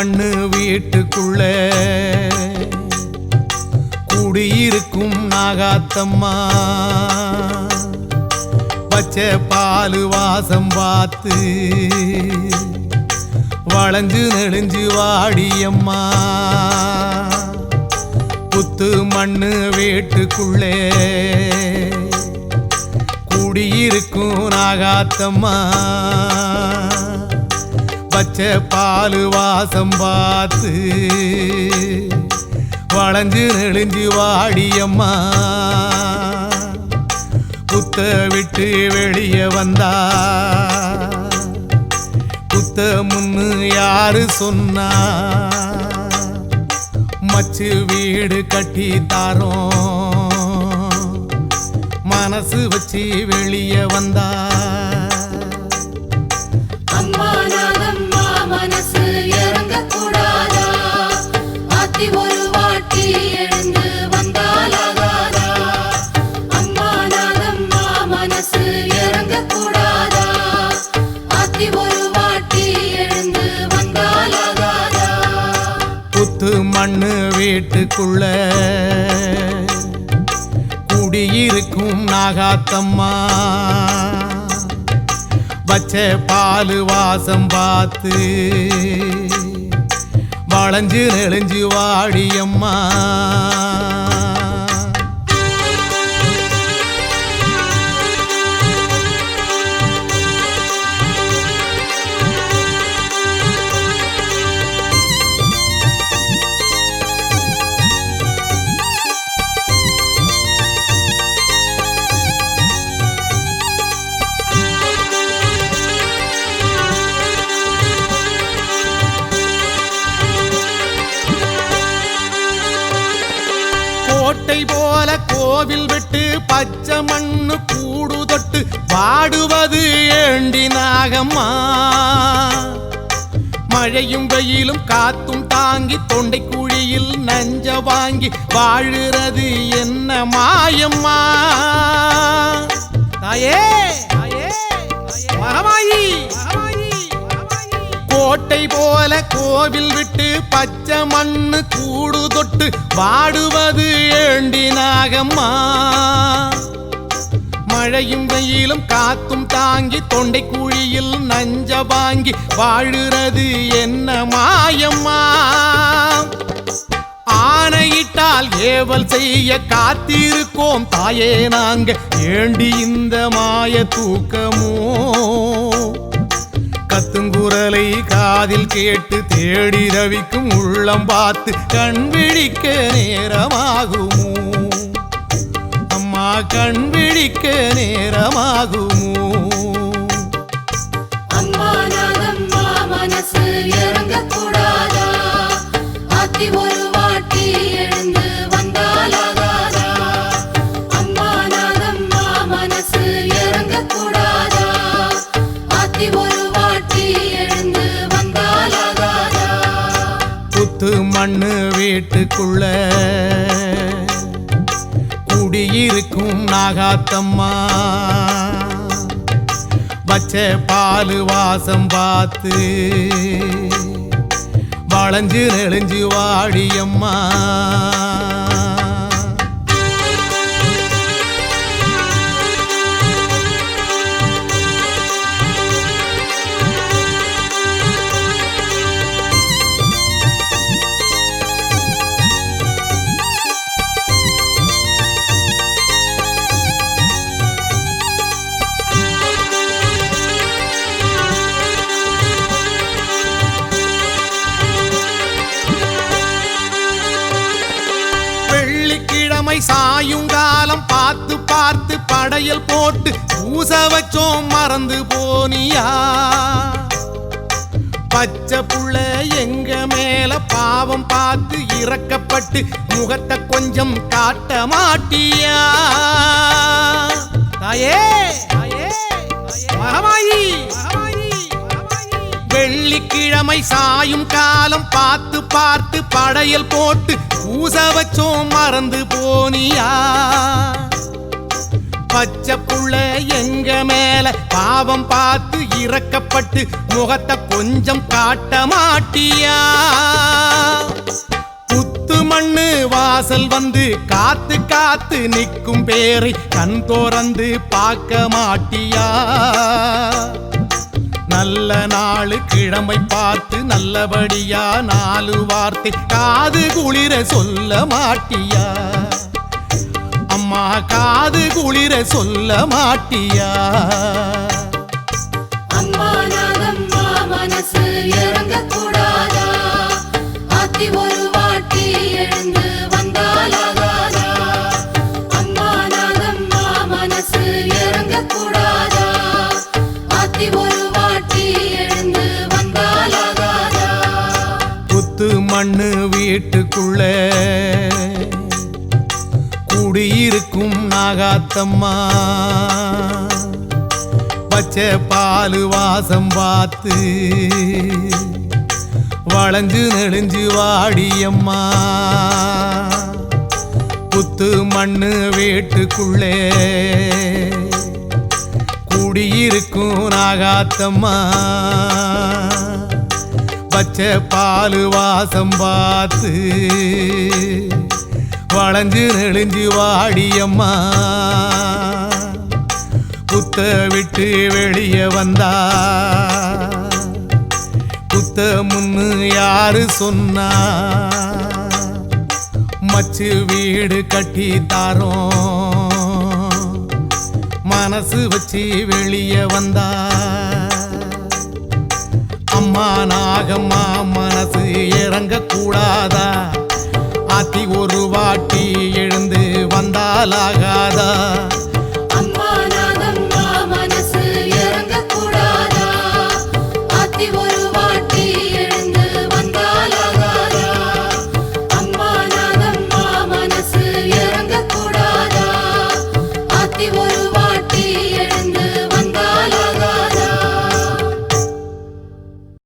மண்ணு வீட்டுக்குள்ள. குடியிருக்கும் நாகாத்தம்மா. பச்சை பால் வாசம் பார்த்து வளைஞ்சு நெளிஞ்சு வாடியம்மா. புத்து மண்ணு வீட்டுக்குள்ளே. குடியிருக்கும் நாகாத்தம்மா. பச்சை பால் வாசம் பார்த்து வளைஞ்சு நெளிஞ்சு வாடியம்மா. குத்த விட்டு வெளியே வந்தா. குத்த முன்னு யாரு சொன்னா. மச்சு வீடு கட்டி தாரோம். மனசு வச்சு வெளியே வந்தா. மண்ணு வீட்டுக்குள்ள குடியிருக்கும் நாகாத்தம்மா. பச்சை பால் வாசம் பார்த்து வளைஞ்சு நெளிஞ்சு வாடியம்மா. போல கோவில் விட்டு பச்சை மண்ணு கூடு தொட்டு பாடுவது ஏண்டி நாகம்மா? மழையும் வெயிலும் காத்தும் தாங்கி தொண்டை குழியில் நஞ்ச வாங்கி வாழுறது என்ன மாயம்மா? தாயே! கோட்டை போல கோவில் விட்டு பச்சை மண்ணு கூடு தொட்டு வாடுவது ஏண்டி நாகம்மா? மழையும் வெயிலும் காத்தும் தாங்கி தொண்டை குழியில் நஞ்ச வாங்கி வாழுறது என்ன மாயம்மா? ஆணையிட்டால் ஏவல் செய்ய காத்திருக்கோம் தாயே நாங்க ஏண்டி இந்த மாய தூக்கமோ? குரலை காதில் கேட்டு தேடி ரவிக்கும் உள்ளம் பார்த்து கண் விழிக்க நேரமாகுமோ? அம்மா கண் விழிக்க நேரமாகுமோ? ஒரு வாட்டி எழுந்து வந்தாலாகாதா? அம்மா மனசு ஆத்தி ஒரு மண்ணு வீட்டுக்குள்ள. குடியிருக்கும் நாகாத்தம்மா. பச்சை பால் வாசம் பார்த்து. வளைஞ்சு நெளிஞ்சு வாடியம்மா. எல்லாம் பார்த்து பார்த்து படையல் போட்டு பூச வச்சோம் மறந்து போனியா? பச்சை புள்ள எங்க மேல பாவம் பார்த்து இறக்கப்பட்டு முகத்தை கொஞ்சம் காட்ட மாட்டியா? தாயே தாயே மகமாயி வெள்ளிக்கிழமை சாயும் காலம் பார்த்து பார்த்து படையல் போட்டு பூச வச்சோம் மறந்து போனியா? பச்சை புள்ள எங்க மேல பாவம் பார்த்து இறக்கப்பட்டு முகத்தை கொஞ்சம் காட்ட மாட்டியா? புத்து மண்ணு வாசல் வந்து காத்து காத்து நிற்கும் பேரை கண் தோறந்து பார்க்க மாட்டியா? நல்ல நாளு கிழமை பார்த்து நல்லபடியா நாலு வார்த்தை காது குளிர சொல்ல மாட்டியா? அம்மா கா குளிர சொல்ல மாட்டியா? மண்ணு வீட்டுக்குள்ள. குடியிருக்கும் நாகாத்தம்மா. பச்சை பால் வாசம் பார்த்து வளைஞ்சு நெளிஞ்சு வாடியம்மா. புத்து மண்ணு வீட்டுக்குள்ளே குடியிருக்கும் நாகாத்தம்மா. பச்சை பால் வாசம் பார்த்து வளைஞ்சு நெளிஞ்சு வாடியம்மா. குத்த விட்டு வெளியே வந்தா. குத்த முன்னு யாரு சொன்னா. மச்சு வீடு கட்டி தாரோம். மனசு வச்சு வெளியே வந்தா. அம்மா நாகம்மா மனசு இறங்கக்கூடாதா? கூடாதா ஒரு வாட்டி எழுந்து வந்தாலாகாதா?